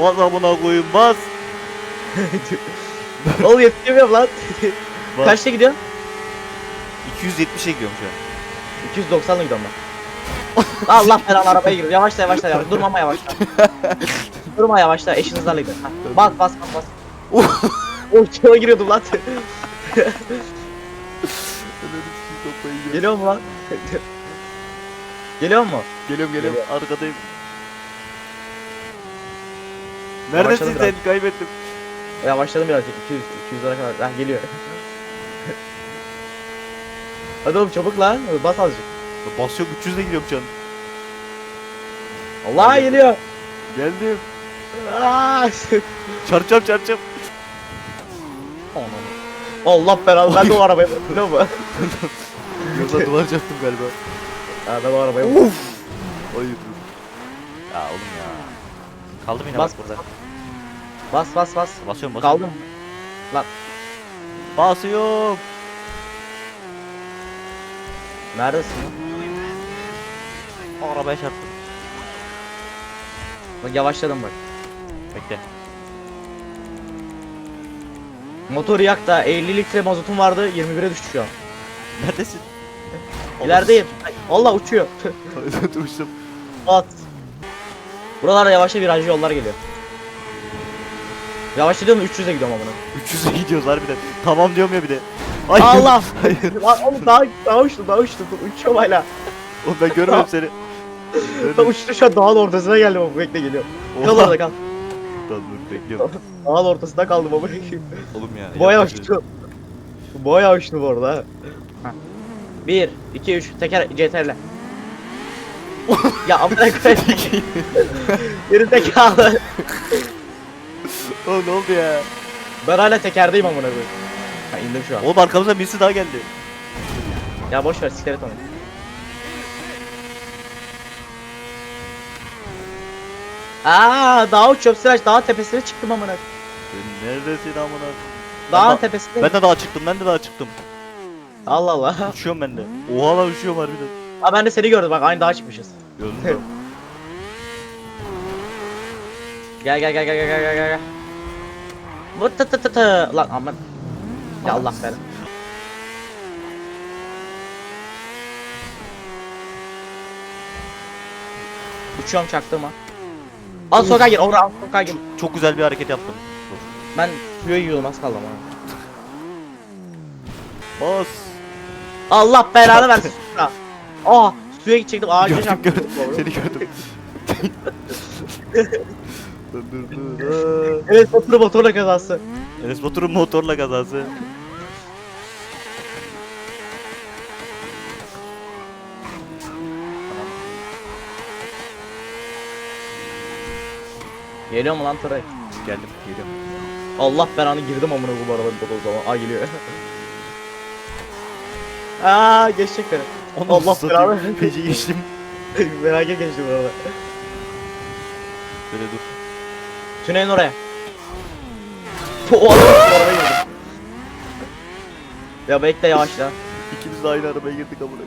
Bas amına koyayım bas. Oğlum yetişemiyorum lan. Bas. Kaçta gidiyorsun? 270'e gidiyorum şu an. 290'la gidiyorum ben. Allah belanı arabaya gir. Yavaşla yavaşla yavaş. Durma ama yavaşla. Durma yavaşla. Eşin hızlarla gidiyor. Ha, Bas bas bas bas. Oğlum çığlığa giriyordum lan. Geliyor mu lan? Geliyor mu? Geliyorum geliyorum arkadayım. Neredesin sen? biraz. Kaybettim. Yavaşladım birazcık. 200 200 lira kadar. Ha geliyor. Hadi oğlum çabuk lan. Bas azıcık. Basıyorum 300'e gidiyorum şu an. Allah geliyor. Geldim. Aa! Çarpacağım çarpacağım. Allah belanı ben de o arabaya vurdum biliyor musun? Yolda duvar çarptım galiba. Ha ben o arabaya vurdum. Hayır. Ya oğlum ya. Kaldım yine Bas. bak burada. Bas bas bas. Basıyorum basıyorum. Kaldım. Basıyorum. Neredesin? Arabaya çarptım. Bak yavaşladım bak. Bekle. Motor yak da 50 litre mazotum vardı 21'e düştü şu an. Neredesin? İlerideyim. Allah uçuyor. Uçtum. At. Buralarda yavaşça virajlı yollar geliyor. Da 300'e gidiyorum amına. 300'e gidiyoruz harbiden. Tamam diyorum ya bir de. Hayır. Allah! Hayır. Lan oğlum daha, daha uçtum daha uçtum. Uçuyorum hala. Oğlum ben görmedim seni. Ben uçtum şu an dağın ortasına geldim ama bekle geliyor. Kal orada kal. Dur dur bekliyorum. Dağın ortasında kaldım ama. Oğlum ya. Boya uçtum. Boya uçtum orada. 1, 2, 3 teker CTRL. Ya amına koyayım. Geri zekalı. Oğlum ne oldu ya? Ben hala tekerdeyim amına koyayım. Ha indim şu an. Oğlum arkamızda birisi daha geldi. Ya boş ver siklet onu. Aa, dağ uçuyorum Sıraç dağ tepesine çıktım amına. Sen neredesin amına? Dağın de- tepesine. Ben de daha çıktım. Ben de daha çıktım. Allah Allah. Uçuyorum ben de. Oha lan uçuyorum harbiden. Aa ben de seni gördüm bak aynı dağa çıkmışız. Gördüm. Gel gel gel gel gel gel gel gel. Bu tı tı tı tı. Lan aman. Ya Allah belanı. Uçuyorum çaktırma. Al sokağa gir, oraya al sokağa gir. Çok güzel bir hareket yaptım. Ben suya yiyordum az kaldı ama. Bas. Allah belanı versin. Aa suya gidecektim ağaca Gördüm çarptım. gördüm. Seni gördüm. dur dur. Evet motoru motorla kazası. Enes Batur'un motorla kazası. Geliyor mu lan Tıray? Geldim geliyorum. Allah belanı girdim amına bu arabanın o zaman. Aa geliyor. Aa geçecek beni. Onu Allah satayım. belanı. Peci geçtim. Merak et geçti bu arada. Böyle dur. Tünelin oraya. O adam arabaya girdi. Ya bekle yavaşla. İkimiz de aynı arabaya girdik amına.